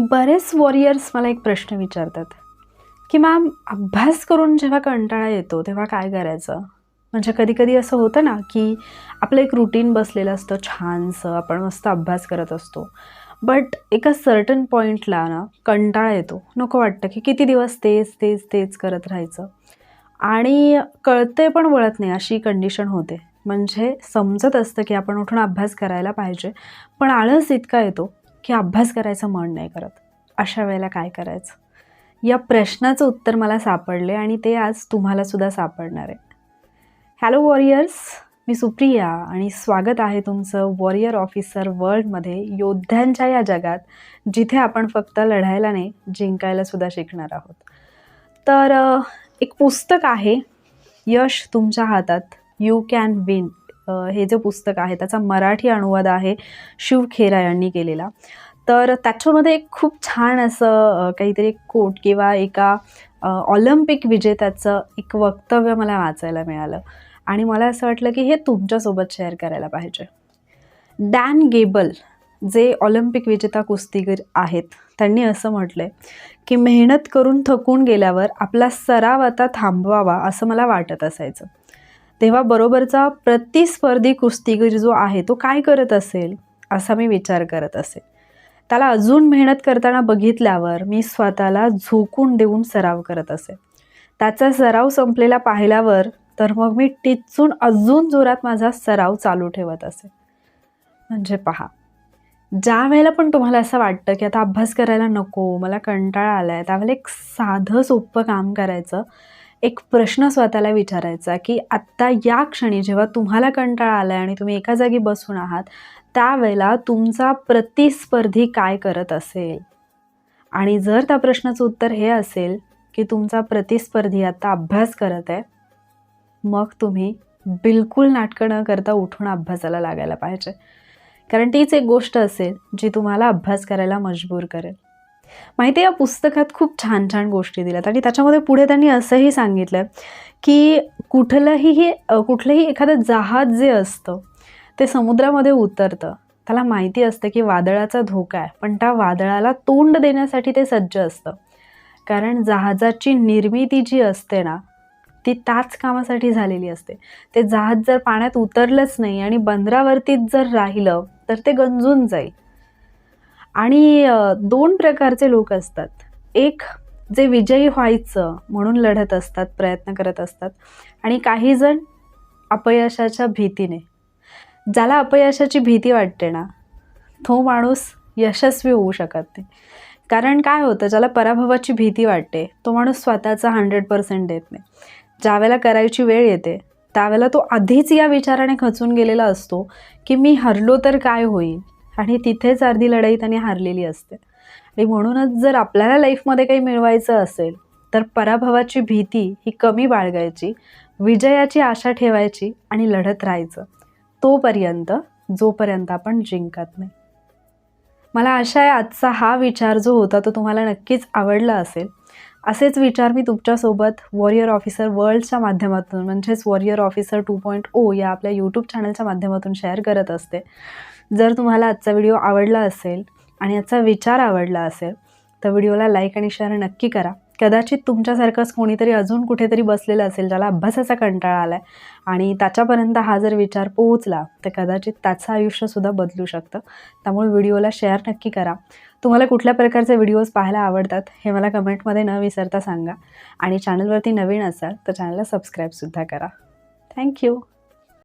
बरेच वॉरियर्स मला एक प्रश्न विचारतात की मॅम अभ्यास करून जेव्हा कंटाळा येतो तेव्हा काय करायचं? म्हणजे कधी कधी असं होतं ना की आपलं एक रुटीन बसलेलं असतं छानसं आपण मस्त अभ्यास करत असतो. बट एका सर्टन पॉईंटला ना कंटाळा येतो. नको वाटतं की किती दिवस तेच तेच तेच करत राहायचं. आणि कळते पण वळत नाही अशी कंडिशन होते. म्हणजे समजत असतं की आपण उठून अभ्यास करायला पाहिजे. पण आळस इतका येतो की अभ्यास करायचं मन नाही करत. अशा वेळेला काय करायचं? या प्रश्नाचं उत्तर मला सापडले आणि ते आज तुम्हालासुद्धा सापडणार आहे. हॅलो वॉरियर्स मी सुप्रिया आणि स्वागत आहे तुमचं वॉरियर ऑफिसर वर्ल्डमध्ये योद्ध्यांच्या या जगात जिथे आपण फक्त लढायला नाही जिंकायलासुद्धा शिकणार आहोत. तर एक पुस्तक आहे यश तुमच्या हातात. यू कॅन विन हे जे पुस्तक आहे त्याचा मराठी अनुवाद आहे शिव खेरा यांनी केलेला. तर त्याच्यामध्ये एक खूप छान असं काहीतरी एक कोट किंवा एका ऑलिम्पिक विजेत्याचं एक वक्तव्य मला वाचायला मिळालं. आणि मला असं वाटलं की हे तुमच्यासोबत शेअर करायला पाहिजे. डॅन गेबल जे ऑलिम्पिक विजेता कुस्तीगीर आहेत त्यांनी असं म्हटलं की मेहनत करून थकून गेल्यावर आपला सराव आता थांबवावा असं मला वाटत असायचं. तेव्हा बरोबरचा प्रतिस्पर्धी कुस्तीगीर जो आहे तो काय करत असेल? असा मी विचार करत असे त्याला अजून मेहनत करताना बघितल्यावर मी स्वतःला झोकून देऊन सराव करत असे त्याचा सराव संपलेला पाहिल्यावर तर मग मी टिचून अजून जोरात माझा सराव चालू ठेवत असे म्हणजे पहा ज्या वेळेला पण तुम्हाला असं वाटतं की आता अभ्यास करायला नको मला कंटाळा आला आहे त्यावेळेला एक साधं सोपं काम करायचं एक प्रश्न स्वतःला विचारायचा की आत्ता या क्षणी जेव्हा तुम्हाला कंटाळा आला आहे आणि तुम्ही एका जागी बसून आहात त्यावेळेला तुमचा प्रतिस्पर्धी काय करत असेल? आणि जर त्या प्रश्नाचं उत्तर हे असेल की तुमचा प्रतिस्पर्धी आता अभ्यास करत आहे मग तुम्ही बिलकुल नाटकं न करता उठून अभ्यासाला लागायला पाहिजे. कारण तीच एक गोष्ट असेल जी तुम्हाला अभ्यास करायला मजबूर करेल. माहिती आहे या पुस्तकात खूप छान छान गोष्टी दिल्यात. आणि त्याच्यामध्ये पुढे त्यांनी असंही सांगितलं की कुठलंही हे कुठलंही एखादं जहाज जे असतं ते समुद्रामध्ये उतरतं. त्याला माहिती असतं की वादळाचा धोका आहे पण त्या वादळाला तोंड देण्यासाठी ते सज्ज असतं. कारण जहाजाची निर्मिती जी असते ना ती त्याच कामासाठी झालेली असते. ते जहाज जर पाण्यात उतरलंच नाही आणि बंदरावरतीच जर राहिलं तर ते गंजून जाईल. आणि दोन प्रकारचे लोक असतात. एक जे विजयी व्हायचं म्हणून लढत असतात प्रयत्न करत असतात आणि काही जण अपयशाच्या भीतीने. ज्याला अपयशाची भीती वाटते ना तो माणूस यशस्वी होऊ शकत नाही. कारण काय होतं ज्याला पराभवाची भीती वाटते तो माणूस स्वतःचा हंड्रेड पर्सेंट देत नाही. ज्यावेळेला करायची वेळ येते त्यावेळेला तो आधीच या विचाराने खचून गेलेला असतो की मी हरलो तर काय होईल? आणि तिथेच अर्धी लढाई त्याने हारलेली असते. आणि म्हणूनच जर आपल्याला लाईफमध्ये काही मिळवायचं असेल तर पराभवाची भीती ही कमी बाळगायची विजयाची आशा ठेवायची आणि लढत राहायचं. तोपर्यंत जोपर्यंत आपण जिंकत नाही. मला आशा आहे आजचा हा विचार जो होता तो तुम्हाला नक्कीच आवडला असेल. असेच विचार मी तुमच्यासोबत वॉरियर ऑफिसर वर्ल्डच्या माध्यमातून म्हणजेच warrior officer two point O या आपल्या यूट्यूब चॅनलच्या माध्यमातून शेअर करत असते. जर तुम्हाला आजचा व्हिडिओ आवडला असेल आणि आजचा विचार आवडला असेल तर व्हिडिओला लाईक आणि शेअर नक्की करा. कदाचित तुमच्यासारखंच कोणीतरी अजून कुठेतरी बसलेलं असेल ज्याला अभ्यासाचा कंटाळा आला आहे आणि त्याच्यापर्यंत हा जर विचार पोहोचला तर कदाचित त्याचं आयुष्यसुद्धा बदलू शकतं. त्यामुळे व्हिडिओला शेअर नक्की करा. तुम्हाला कुठल्या प्रकारचे व्हिडिओज पाहायला आवडतात हे मला कमेंटमध्ये न विसरता सांगा. आणि चॅनलवरती नवीन असाल तर चॅनलला सबस्क्राईबसुद्धा करा. थँक्यू